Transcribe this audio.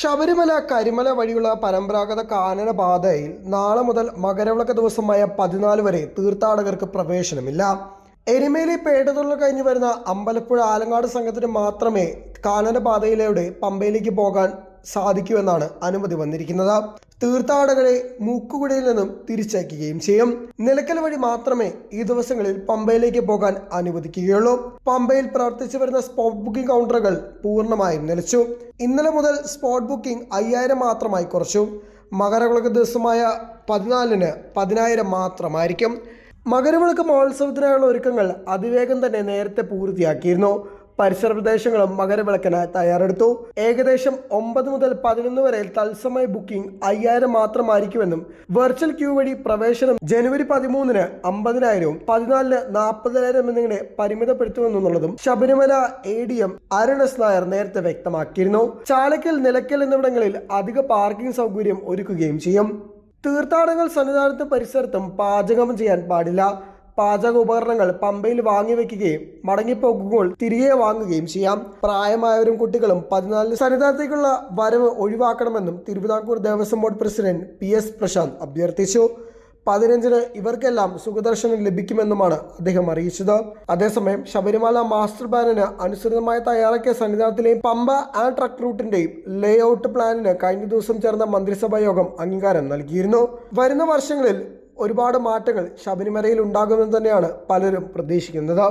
ശബരിമല കരിമല വഴിയുള്ള പരമ്പരാഗത കാനന പാതയിൽ നാളെ മുതൽ മകരവിളക്ക് ദിവസമായ പതിനാല് വരെ തീർത്ഥാടകർക്ക് പ്രവേശനമില്ല. എരുമേലി പേടതുള്ള കഴിഞ്ഞു വരുന്ന അമ്പലപ്പുഴ ആലങ്ങാട് സംഘത്തിന് മാത്രമേ കാനന പാതയിലൂടെ പമ്പയിലേക്ക് പോകാൻ സാധിക്കുമെന്നാണ് അനുമതി വന്നിരിക്കുന്നത്. തീർത്ഥാടകരെ മൂക്കുകുടയിൽ നിന്നും തിരിച്ചയക്കുകയും ചെയ്യും. നിലയ്ക്കൽ വഴി മാത്രമേ ഈ ദിവസങ്ങളിൽ പമ്പയിലേക്ക് പോകാൻ അനുവദിക്കുകയുള്ളൂ. പമ്പയിൽ പ്രവർത്തിച്ചു വരുന്ന സ്പോട്ട് ബുക്കിംഗ് കൗണ്ടറുകൾ പൂർണമായും നിലച്ചു. ഇന്നലെ മുതൽ സ്പോട്ട് ബുക്കിംഗ് അയ്യായിരം മാത്രമായി കുറച്ചു. മകരവിളക്ക് ദിവസമായ പതിനാലിന് പതിനായിരം മാത്രമായിരിക്കും. മകരവിളക്ക് മഹോത്സവത്തിനായുള്ള ഒരുക്കങ്ങൾ അതിവേഗം തന്നെ നേരത്തെ പൂർത്തിയാക്കിയിരുന്നു. പരിസര പ്രദേശങ്ങളും മകരവിളക്കിന് തയ്യാറെടുത്തു. ഏകദേശം ഒമ്പത് മുതൽ പതിനൊന്ന് വരെ തത്സമയ ബുക്കിംഗ് അയ്യായിരം മാത്രമായിരിക്കുമെന്നും വെർച്വൽ ക്യൂ വഴി പ്രവേശനം ജനുവരി പതിമൂന്നിന് അമ്പതിനായിരവും പതിനാലിന് നാൽപ്പതിനായിരം എന്നിങ്ങനെ പരിമിതപ്പെടുത്തുമെന്നുള്ളതും Sabarimala A D M Arun S Nair നേരത്തെ വ്യക്തമാക്കിയിരുന്നു. ചാലക്കൽ നിലയ്ക്കൽ എന്നിവിടങ്ങളിൽ അധിക പാർക്കിംഗ് സൗകര്യം ഒരുക്കുകയും ചെയ്യും. തീർത്ഥാടകർ സന്നിധാനത്ത് പരിസരത്തും പാചകം ചെയ്യാൻ പാടില്ല. പാചക ഉപകരണങ്ങൾ പമ്പയിൽ വാങ്ങി വെക്കുകയും മടങ്ങിപ്പോകുമ്പോൾ തിരികെ വാങ്ങുകയും ചെയ്യാം. പ്രായമായവരും കുട്ടികളും പതിനാലിന് സന്നിധാനത്തേക്കുള്ള വരവ് ഒഴിവാക്കണമെന്നും Thiruvithamkoor Devaswom board president P S Prasanth അഭ്യർത്ഥിച്ചു. പതിനഞ്ചിന് ഇവർക്കെല്ലാം സുഖദർശനം ലഭിക്കുമെന്നുമാണ് അദ്ദേഹം അറിയിച്ചത്. അതേസമയം ശബരിമല മാസ്റ്റർ പ്ലാനിന് അനുസൃതമായി തയ്യാറാക്കിയ സന്നിധാനത്തിലെയും പമ്പ ആൻഡ് ട്രക്ക് റൂട്ടിന്റെയും ലേ ഔട്ട് പ്ലാനിന് കഴിഞ്ഞ ദിവസം ചേർന്ന മന്ത്രിസഭാ യോഗം അംഗീകാരം നൽകിയിരുന്നു. വരുന്ന വർഷങ്ങളിൽ ഒരുപാട് മാറ്റങ്ങൾ ശബരിമലയിൽ ഉണ്ടാകുമെന്ന് തന്നെയാണ് പലരും പ്രതീക്ഷിക്കുന്നത്.